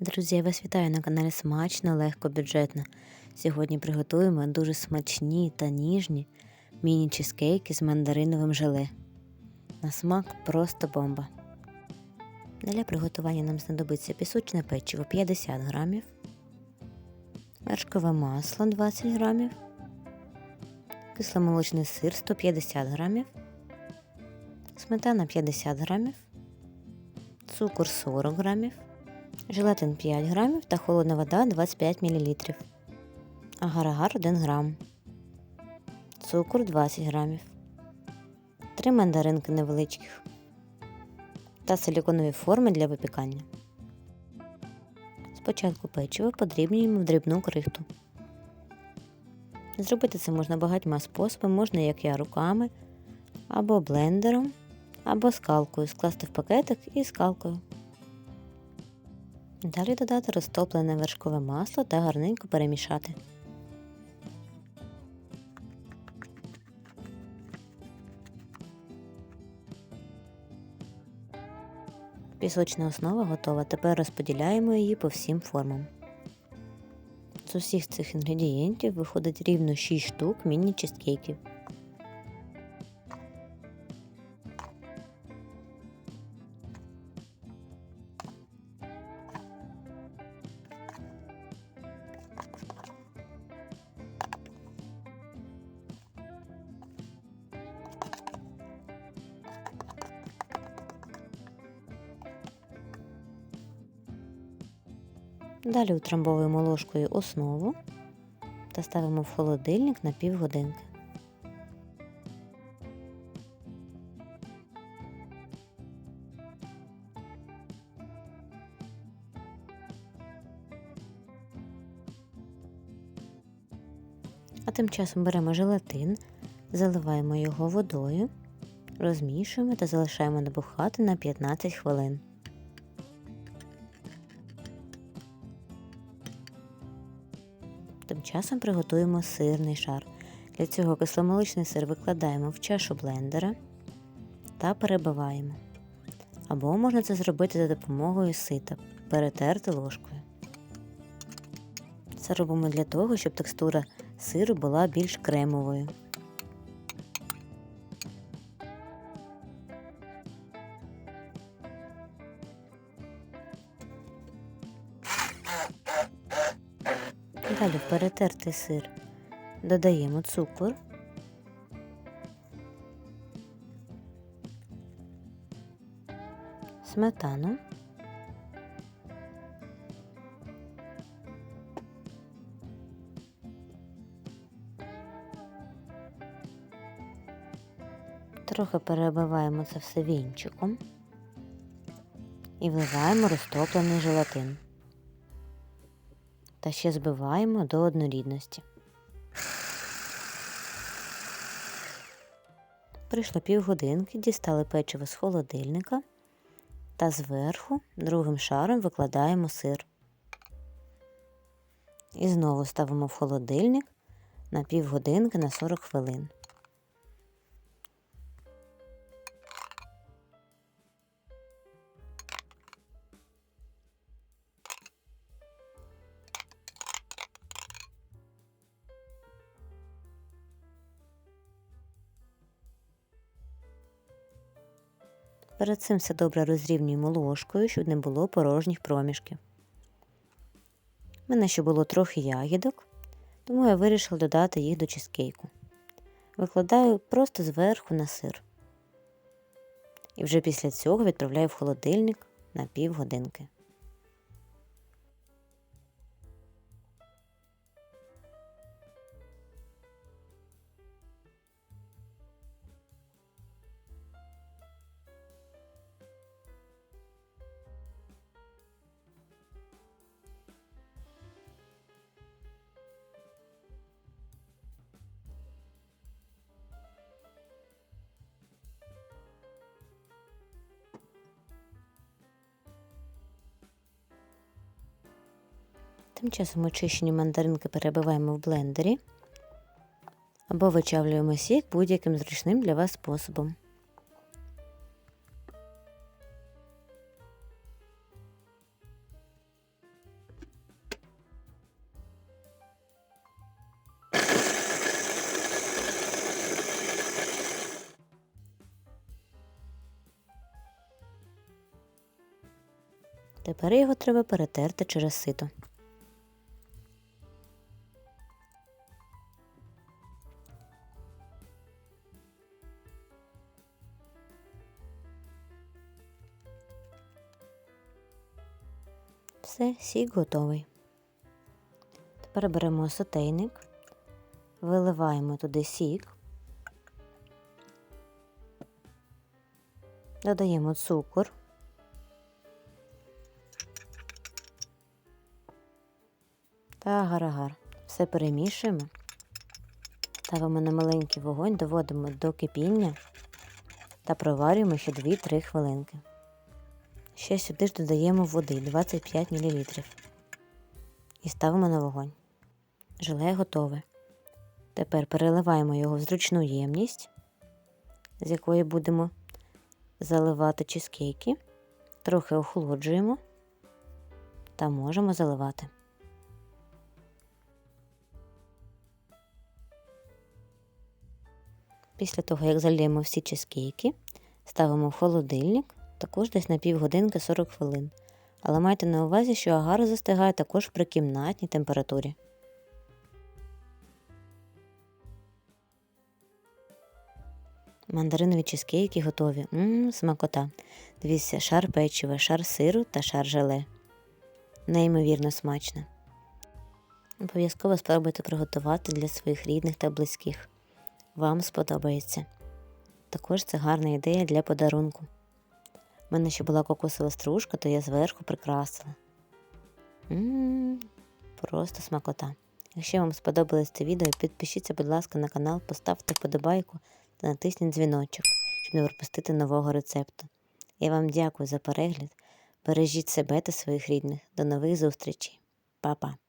Друзі, я вас вітаю на каналі Смачно, легко, бюджетно. Сьогодні приготуємо дуже смачні та ніжні міні-чизкейки з мандариновим желе. На смак просто бомба. Для приготування нам знадобиться пісочне печиво 50 грамів, вершкове масло 20 грамів, кисломолочний сир 150 грамів, сметана 50 грамів, цукор 40 грамів желатин 5 грамів та холодна вода 25 мл, агар-агар 1 грам, цукор 20 грамів, 3 мандаринки невеличких та силіконові форми для випікання. Спочатку печиво подрібнюємо в дрібну крихту. Зробити це можна багатьма способами, можна, як я, руками, або блендером, або скалкою, скласти в пакетик і скалкою. Далі додати розтоплене вершкове масло та гарненько перемішати. Пісочна основа готова. Тепер розподіляємо її по всім формам. З усіх цих інгредієнтів виходить рівно 6 штук міні-чизкейків. Далі утрамбовуємо ложкою основу та ставимо в холодильник на півгодинки. А тим часом беремо желатин, заливаємо його водою, розмішуємо та залишаємо набухати на 15 хвилин. Тим часом приготуємо сирний шар. Для цього кисломолочний сир викладаємо в чашу блендера та перебиваємо. Або можна це зробити за допомогою сита, перетерти ложкою. Це робимо для того, щоб текстура сиру була більш кремовою. Далі в перетертий сир. Додаємо цукор, сметану, трохи перебиваємо це все вінчиком. І вливаємо розтоплений желатин та ще збиваємо до однорідності. Прийшло півгодинки, дістали печиво з холодильника та зверху другим шаром викладаємо сир. І знову ставимо в холодильник на півгодинки на 40 хвилин. Перед цим все добре розрівнюємо ложкою, щоб не було порожніх проміжків. У мене ще було трохи ягідок, тому я вирішила додати їх до чизкейку. Викладаю просто зверху на сир. І вже після цього відправляю в холодильник на півгодинки. Тим часом очищені мандаринки перебиваємо в блендері або вичавлюємо сік будь-яким зручним для вас способом. Тепер його треба перетерти через сито. Все, сік готовий. Тепер беремо сотейник, виливаємо туди сік, додаємо цукор. та агар-агар. Все перемішуємо, ставимо на маленький вогонь, доводимо до кипіння та проварюємо ще 2-3 хвилинки. Ще сюди ж додаємо води 25 мл і ставимо на вогонь. Желе готове. Тепер переливаємо його в зручну ємність, з якої будемо заливати чизкейки, трохи охолоджуємо та можемо заливати. Після того, як зальємо всі чизкейки, ставимо в холодильник також десь на півгодинки 40 хвилин. Але майте на увазі, що агар застигає також при кімнатній температурі. Мандаринові чизкейки готові. Ммм, смакота. Дивіться, шар печива, шар сиру та шар желе. Неймовірно смачно. Обов'язково спробуйте приготувати для своїх рідних та близьких. Вам сподобається. Також це гарна ідея для подарунку. У мене ще була кокосова стружка, то я зверху прикрасила. Ммм, просто смакота. Якщо вам сподобалось це відео, підпишіться, будь ласка, на канал, поставте вподобайку та натисніть дзвіночок, щоб не пропустити нового рецепту. Я вам дякую за перегляд. Бережіть себе та своїх рідних. До нових зустрічей. Па-па!